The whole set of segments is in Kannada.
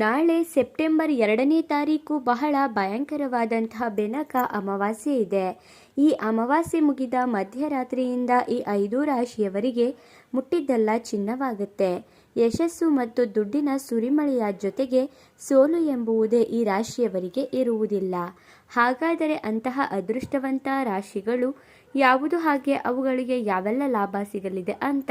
ನಾಳೆ ಸೆಪ್ಟೆಂಬರ್ ಎರಡನೇ ತಾರೀಕು ಬಹಳ ಭಯಂಕರವಾದಂತಹ ಬೆನಕ ಅಮಾವಾಸ್ಯೆ ಇದೆ. ಈ ಅಮಾವಾಸ್ಯೆ ಮುಗಿದ ಮಧ್ಯರಾತ್ರಿಯಿಂದ ಈ ಐದು ರಾಶಿಯವರಿಗೆ ಮುಟ್ಟಿದ್ದೆಲ್ಲ ಚಿನ್ನವಾಗುತ್ತೆ. ಯಶಸ್ಸು ಮತ್ತು ದುಡ್ಡಿನ ಸುರಿಮಳೆಯ ಜೊತೆಗೆ ಸೋಲು ಎಂಬುವುದೇ ಈ ರಾಶಿಯವರಿಗೆ ಇರುವುದಿಲ್ಲ. ಹಾಗಾದರೆ ಅಂತಹ ಅದೃಷ್ಟವಂತ ರಾಶಿಗಳು ಯಾವುದು? ಹಾಗೆ ಅವುಗಳಿಗೆ ಯಾವೆಲ್ಲ ಲಾಭ ಸಿಗಲಿದೆ ಅಂತ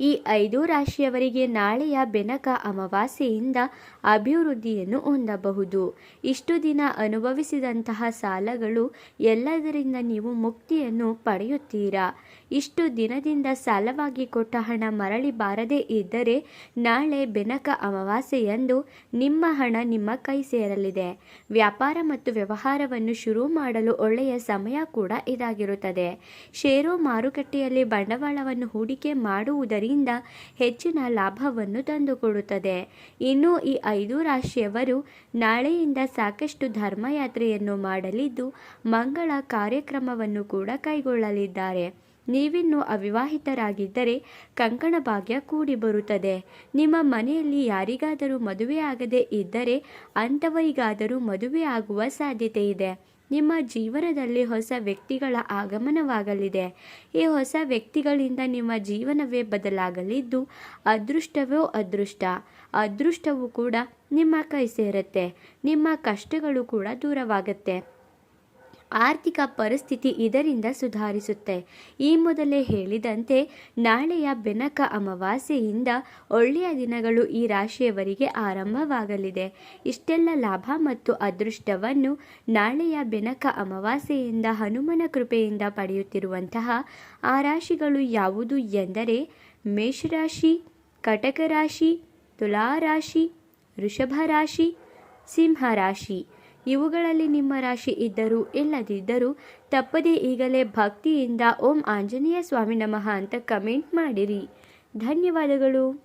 ಈ ಐದು ರಾಶಿಯವರಿಗೆ ನಾಳೆಯ ಬೆನಕ ಅಮಾವಾಸ್ಯೆಯಿಂದ ಅಭಿವೃದ್ಧಿಯನ್ನು ಹೊಂದಬಹುದು. ಇಷ್ಟು ದಿನ ಅನುಭವಿಸಿದಂತಹ ಸಾಲಗಳು ಎಲ್ಲದರಿಂದ ನೀವು ಮುಕ್ತಿಯನ್ನು ಪಡೆಯುತ್ತೀರಾ? ಇಷ್ಟು ದಿನದಿಂದ ಸಾಲವಾಗಿ ಕೊಟ್ಟ ಹಣ ಮರಳಿ ಬಾರದೇ ಇದ್ದರೆ ನಾಳೆ ಬೆನಕ ಅಮಾವಾಸ್ಯೆಯಂದು ನಿಮ್ಮ ಹಣ ನಿಮ್ಮ ಕೈ ಸೇರಲಿದೆ. ವ್ಯಾಪಾರ ಮತ್ತು ವ್ಯವಹಾರವನ್ನು ಶುರು ಮಾಡಲು ಒಳ್ಳೆಯ ಸಮಯ ಕೂಡ ಇದಾಗಿರುತ್ತದೆ. ಷೇರು ಮಾರುಕಟ್ಟೆಯಲ್ಲಿ ಬಂಡವಾಳವನ್ನು ಹೂಡಿಕೆ ಮಾಡುವುದರಿಂದ ಹೆಚ್ಚಿನ ಲಾಭವನ್ನು ತಂದುಕೊಡುತ್ತದೆ. ಇನ್ನು ಈ ಐದು ರಾಶಿಯವರು ನಾಳೆಯಿಂದ ಸಾಕಷ್ಟು ಧರ್ಮಯಾತ್ರೆಯನ್ನು ಮಾಡಲಿದ್ದು ಮಂಗಳ ಕಾರ್ಯಕ್ರಮವನ್ನು ಕೂಡ ಕೈಗೊಳ್ಳಲಿದ್ದಾರೆ. ನೀವಿನ್ನು ಅವಿವಾಹಿತರಾಗಿದ್ದರೆ ಕಂಕಣ ಭಾಗ್ಯ ಕೂಡಿ ಬರುತ್ತದೆ. ನಿಮ್ಮ ಮನೆಯಲ್ಲಿ ಯಾರಿಗಾದರೂ ಮದುವೆ ಆಗದೇ ಇದ್ದರೆ ಅಂಥವರಿಗಾದರೂ ಆಗುವ ಸಾಧ್ಯತೆ ಇದೆ. ನಿಮ್ಮ ಜೀವನದಲ್ಲಿ ಹೊಸ ವ್ಯಕ್ತಿಗಳ ಆಗಮನವಾಗಲಿದೆ. ಈ ಹೊಸ ವ್ಯಕ್ತಿಗಳಿಂದ ನಿಮ್ಮ ಜೀವನವೇ ಬದಲಾಗಲಿದ್ದು, ಅದೃಷ್ಟವೋ ಅದೃಷ್ಟ. ಅದೃಷ್ಟವೂ ಕೂಡ ನಿಮ್ಮ ಕೈ ಸೇರುತ್ತೆ. ನಿಮ್ಮ ಕಷ್ಟಗಳು ಕೂಡ ದೂರವಾಗುತ್ತೆ. ಆರ್ಥಿಕ ಪರಿಸ್ಥಿತಿ ಇದರಿಂದ ಸುಧಾರಿಸುತ್ತೆ. ಈ ಮೊದಲೇ ಹೇಳಿದಂತೆ, ನಾಳೆಯ ಬೆನಕ ಅಮಾವಾಸ್ಯೆಯಿಂದ ಒಳ್ಳೆಯ ದಿನಗಳು ಈ ರಾಶಿಯವರಿಗೆ ಆರಂಭವಾಗಲಿದೆ. ಇಷ್ಟೆಲ್ಲ ಲಾಭ ಮತ್ತು ಅದೃಷ್ಟವನ್ನು ನಾಳೆಯ ಬೆನಕ ಅಮಾವಾಸ್ಯೆಯಿಂದ ಹನುಮನ ಕೃಪೆಯಿಂದ ಪಡೆಯುತ್ತಿರುವಂತಹ ಆ ರಾಶಿಗಳು ಯಾವುದು ಎಂದರೆ, ಮೇಷರಾಶಿ ಕಟಕ ರಾಶಿ ತುಲಾರಾಶಿ ವೃಷಭ ರಾಶಿ ಸಿಂಹರಾಶಿ. ಇವುಗಳಲ್ಲಿ ನಿಮ್ಮ ರಾಶಿ ಇದ್ದರೂ ಇಲ್ಲದಿದ್ದರೂ ತಪ್ಪದೇ ಈಗಲೇ ಭಕ್ತಿಯಿಂದ ಓಂ ಆಂಜನೇಯ ಸ್ವಾಮಿ ನಮಃ ಅಂತ ಕಮೆಂಟ್ ಮಾಡಿರಿ. ಧನ್ಯವಾದಗಳು.